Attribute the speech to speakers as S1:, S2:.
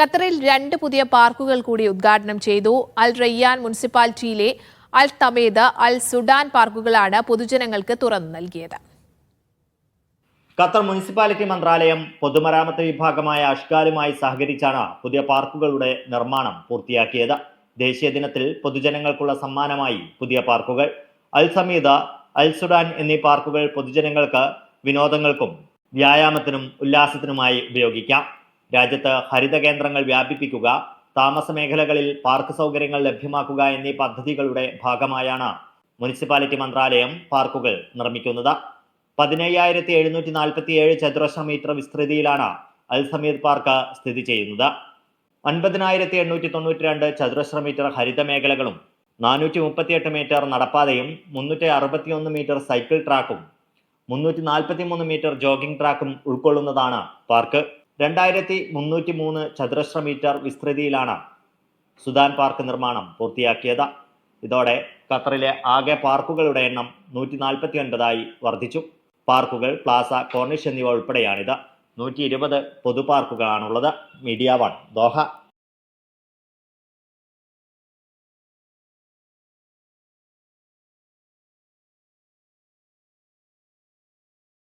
S1: ഖത്തറിൽ രണ്ട് പുതിയ പാർക്കുകൾ കൂടി ഉദ്ഘാടനം ചെയ്തു. അൽ റയ്യാൻ മുനിസിപ്പാലിറ്റിയിലെ അൽ തമേദ് അൽ സുഡാൻ പാർക്കുകളാണ് പൊതുജനങ്ങൾക്ക് തുറന്നു നൽകിയത്.
S2: ഖത്തർ മുനിസിപ്പാലിറ്റി മന്ത്രാലയം പൊതുമരാമത്ത് വിഭാഗമായ അഷ്കാലുമായി സഹകരിച്ചാണ് പുതിയ പാർക്കുകളുടെ നിർമ്മാണം പൂർത്തിയാക്കിയത്. ദേശീയ ദിനത്തിൽ പൊതുജനങ്ങൾക്കുള്ള സമ്മാനമായി പുതിയ പാർക്കുകൾ. അൽ സമീദ അൽ സുഡാൻ എന്നീ പാർക്കുകൾ പൊതുജനങ്ങൾക്ക് വിനോദങ്ങൾക്കും വ്യായാമത്തിനും ഉല്ലാസത്തിനുമായി ഉപയോഗിക്കാം. രാജ്യത്ത് ഹരിത കേന്ദ്രങ്ങൾ വ്യാപിപ്പിക്കുക താമസ മേഖലകളിൽ പാർക്ക് സൗകര്യങ്ങൾ ലഭ്യമാക്കുക എന്നീ പദ്ധതികളുടെ ഭാഗമായാണ് മുനിസിപ്പാലിറ്റി മന്ത്രാലയം പാർക്കുകൾ നിർമ്മിക്കുന്നത്. പതിനയ്യായിരത്തി എഴുന്നൂറ്റി നാൽപ്പത്തി ഏഴ് ചതുരശ്ര മീറ്റർ വിസ്തൃതിയിലാണ് അൽ സമീദ് പാർക്ക് സ്ഥിതി ചെയ്യുന്നത്. അൻപതിനായിരത്തി എണ്ണൂറ്റി തൊണ്ണൂറ്റി രണ്ട് ചതുരശ്ര മീറ്റർ ഹരിത മേഖലകളും നാനൂറ്റി മുപ്പത്തിയെട്ട് മീറ്റർ നടപ്പാതയും മുന്നൂറ്റി അറുപത്തിയൊന്ന് മീറ്റർ സൈക്കിൾ ട്രാക്കും മുന്നൂറ്റി നാൽപ്പത്തി മൂന്ന് മീറ്റർ ജോഗിംഗ് ട്രാക്കും ഉൾക്കൊള്ളുന്നതാണ് പാർക്ക്. രണ്ടായിരത്തി മുന്നൂറ്റി മൂന്ന് ചതുരശ്ര മീറ്റർ വിസ്തൃതിയിലാണ് സുദാൻ പാർക്ക് നിർമ്മാണം പൂർത്തിയാക്കിയത്. ഇതോടെ ഖത്തറിലെ ആകെ പാർക്കുകളുടെ എണ്ണം നൂറ്റി നാൽപ്പത്തി ഒൻപതായി വർദ്ധിച്ചു. പാർക്കുകൾ പ്ലാസ കോർണിഷ് എന്നിവ ഉൾപ്പെടെയാണിത്. നൂറ്റി ഇരുപത് പൊതുപാർക്കുകളാണുള്ളത്. Media one Doha.